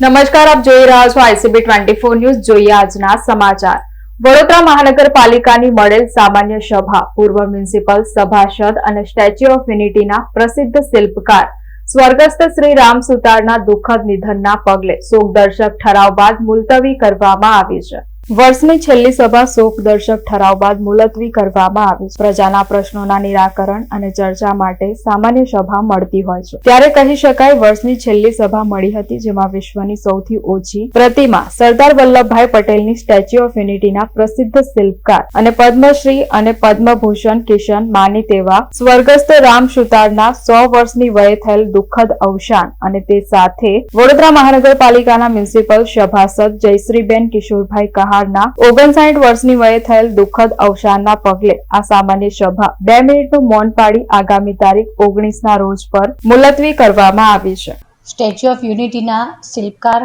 નમસ્કાર, આપ જોઈ રહ્યા છો આઈસીબી ટ્વેન્ટી ફોર ન્યૂઝ. જોઈએ આજના સમાચાર. વડોદરા મહાનગરપાલિકાની મળેલ સામાન્ય સભા, પૂર્વ મ્યુનિસિપલ સભાસદ અને સ્ટેચ્યુ ઓફ યુનિટીના પ્રસિદ્ધ શિલ્પકાર, સ્વર્ગસ્થ શ્રી રામ સુતારના દુઃખદ નિધનના પગલે શોકદર્શક ઠરાવ બાદ મુલતવી કરવામાં આવી છે. વર્ષની છેલ્લી સભા શોકદર્શક ઠરાવ બાદ મુલતવી કરવામાં આવી. છે પ્રજાના પ્રશ્નોના નિરાકરણ અને ચર્ચા માટે સામાન્ય સભા મળતી હોય છે. ત્યારે કહી શકાય વર્ષની છેલ્લી સભા મળી હતી જેમાં વિશ્વની સૌથી ઓછી પ્રતિમા સરદાર વલ્લભભાઈ પટેલની સ્ટેચ્યુ ઓફ યુનિટીના પ્રસિદ્ધ શિલ્પકાર અને પદ્મશ્રી અને પદ્મભૂષણ કિશન માની તેવા સ્વર્ગસ્થ રામ સુતારના સો વર્ષની વયે થયેલ દુઃખદ અવસાન અને તે સાથે વડોદરા મહાનગરપાલિકાના મ્યુનિસિપલ સભાસદ જયશ્રીબેન કિશોરભાઈ કહારના ઓગણસાઠ વર્ષની વયે થયેલ દુઃખદ અવસાનના પગલે આ સામાન્ય સભા બે મિનિટનું મૌન પાડી આગામી તારીખ ઓગણીસના રોજ પર મુલતવી કરવામાં આવી છે. સ્ટેચ્યુ ઓફ યુનિટીના શિલ્પકાર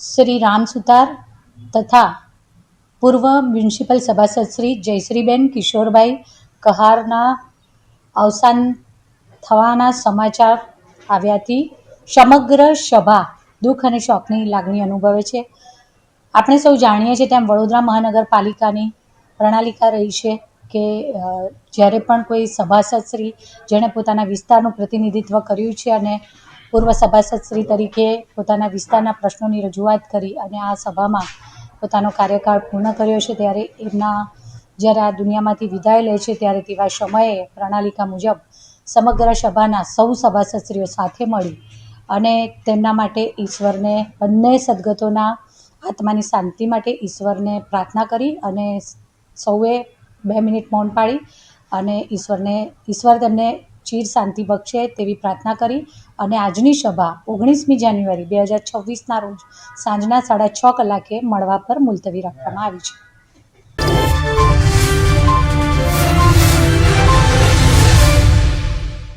શ્રી રામ સુતાર તથા પૂર્વ મ્યુનિસિપલ સભાસદ શ્રી જયશ્રીબેન કિશોરભાઈ કહારના અવસાન થવાના સમાચાર આવ્યાથી સમગ્ર સભા દુઃખ અને શોકની લાગણી અનુભવે છે. આપણે સૌ જાણીએ છીએ તેમ વડોદરા મહાનગરપાલિકાની પ્રણાલિકા રહી છે કે જ્યારે પણ કોઈ સભાસદશ્રી જેણે પોતાના વિસ્તારનું પ્રતિનિધિત્વ કર્યું છે અને પૂર્વ સભાસદશ્રી તરીકે પોતાના વિસ્તારના પ્રશ્નોની રજૂઆત કરી અને આ સભામાં પોતાનો કાર્યકાળ પૂર્ણ કર્યો છે, ત્યારે એમના જ્યારે આ દુનિયામાંથી વિદાય લે છે, ત્યારે તેવા સમયે પ્રણાલિકા મુજબ સમગ્ર સભાના સૌ સભાસદશ્રીઓ સાથે મળી અને તેમના માટે ઈશ્વરને બંને સદગતોના આત્માની શાંતિ માટે ઈશ્વરને પ્રાર્થના કરી અને સૌએ બે મિનિટ મૌન પાડી અને ઈશ્વરને, ઈશ્વર તેમને ચીર શાંતિ બક્ષે તેવી પ્રાર્થના કરી અને આજની સભા ઓગણીસમી જાન્યુઆરી બે હજાર છવ્વીસના રોજ સાંજના સાડા છ કલાકે મળવા પર મુલતવી રાખવામાં આવી છે.